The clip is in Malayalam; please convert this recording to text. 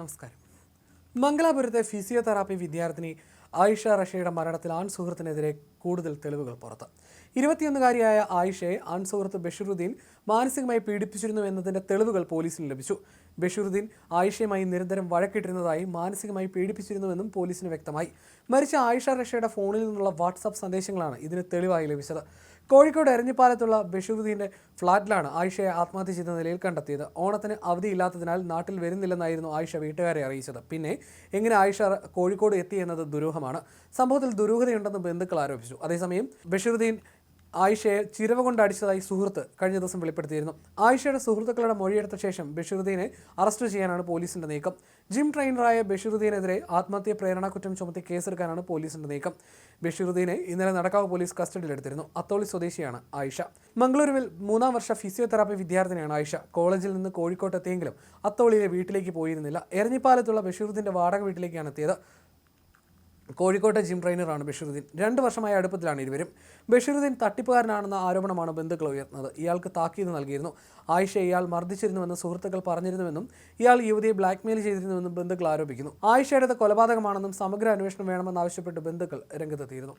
നമസ്കാരം. മംഗലാപുരത്തെ ഫിസിയോതെറാപ്പി വിദ്യാർത്ഥിനി ആയിഷ റഷയുടെ മരണത്തിൽ ആൺ സുഹൃത്തിനെതിരെ കൂടുതൽ തെളിവുകൾ പുറത്ത്. ഇരുപത്തിയൊന്നുകാരിയായ ആയിഷയെ ആൺ സുഹൃത്ത് ബഷീറുദ്ദീൻ മാനസികമായി പീഡിപ്പിച്ചിരുന്നു എന്നതിന്റെ തെളിവുകൾ പോലീസിന് ലഭിച്ചു. ബഷീറുദ്ദീൻ ആയിഷയുമായി നിരന്തരം വഴക്കിട്ടിരുന്നതായി മാനസികമായി പീഡിപ്പിച്ചിരുന്നുവെന്നും പോലീസിന് വ്യക്തമായി. മരിച്ച ആയിഷ റഷയുടെ ഫോണിൽ നിന്നുള്ള വാട്സാപ്പ് സന്ദേശങ്ങളാണ് ഇതിന് തെളിവായി ലഭിച്ചത്. കോഴിക്കോട് എരഞ്ഞിപ്പാലത്തുള്ള ബഷീറുദ്ദീന്റെ ഫ്ളാറ്റിലാണ് ആയിഷയെ ആത്മഹത്യ ചെയ്ത നിലയിൽ കണ്ടെത്തിയത്. ഓണത്തിന് അവധിയില്ലാത്തതിനാൽ നാട്ടിൽ വരുന്നില്ലെന്നായിരുന്നു ആയിഷ വീട്ടുകാരെ അറിയിച്ചത്. പിന്നെ എങ്ങനെ ആയിഷ കോഴിക്കോട് എത്തി എന്നത് ദുരൂഹമാണ്. സംഭവത്തിൽ ദുരൂഹതയുണ്ടെന്ന് ബന്ധുക്കൾ ആരോപിച്ചു. അതേസമയം ബഷീറുദ്ദീൻ ആയിഷയെ ചിരവ കൊണ്ട് അടിച്ചതായി സുഹൃത്ത് കഴിഞ്ഞ ദിവസം വെളിപ്പെടുത്തിയിരുന്നു. ആയിഷയുടെ സുഹൃത്തുക്കളുടെ മൊഴിയെടുത്ത ശേഷം ബഷീറുദ്ദീനെ അറസ്റ്റ് ചെയ്യാനാണ് പോലീസിന്റെ നീക്കം. ജിം ട്രെയിനറായ ബഷീറുദ്ദീനെതിരെ ആത്മഹത്യ പ്രേരണ കുറ്റം ചുമത്തി കേസെടുക്കാനാണ് പോലീസിന്റെ നീക്കം. ബഷീറുദ്ദീനെ ഇന്നലെ നടക്കാവ് പോലീസ് കസ്റ്റഡിയിലെടുത്തിരുന്നു. അത്തോളി സ്വദേശിയാണ് ആയിഷ. മംഗളൂരുവിൽ മൂന്നാം വർഷ ഫിസിയോതെറാപ്പി വിദ്യാർത്ഥിനിയാണ് ആയിഷ. കോളേജിൽ നിന്ന് കോഴിക്കോട്ട് എത്തിയെങ്കിലും അത്തോളിയിലെ വീട്ടിലേക്ക് പോയിരുന്നില്ല. എരഞ്ഞിപ്പാലത്തുള്ള ബഷീറുദ്ദീന്റെ വാടക വീട്ടിലേക്കാണ് എത്തിയത്. കോഴിക്കോട്ടെ ജിം ട്രെയിനറാണ് ബഷീറുദ്ദീൻ. രണ്ട് വർഷമായ അടുപ്പത്തിലാണ് ഇരുവരും. ബഷീറുദ്ദീൻ തട്ടിപ്പുകാരനാണെന്ന ആരോപണമാണ് ബന്ധുക്കൾ ഉയർന്നത്. ഇയാൾക്ക് താക്കീത് നൽകിയിരുന്നു. ആയിഷ ഇയാൾ മർദ്ദിച്ചിരുന്നുവെന്ന് സുഹൃത്തുക്കൾ പറഞ്ഞിരുന്നുവെന്നും ഇയാൾ യുവതിയെ ബ്ലാക്ക്മെയിൽ ചെയ്തിരുന്നുവെന്നും ബന്ധുക്കൾ ആരോപിക്കുന്നു. ആയിഷയുടെ കൊലപാതകമാണെന്നും സമഗ്ര അന്വേഷണം വേണമെന്നാവശ്യപ്പെട്ട് ബന്ധുക്കൾ രംഗത്തെത്തിയിരുന്നു.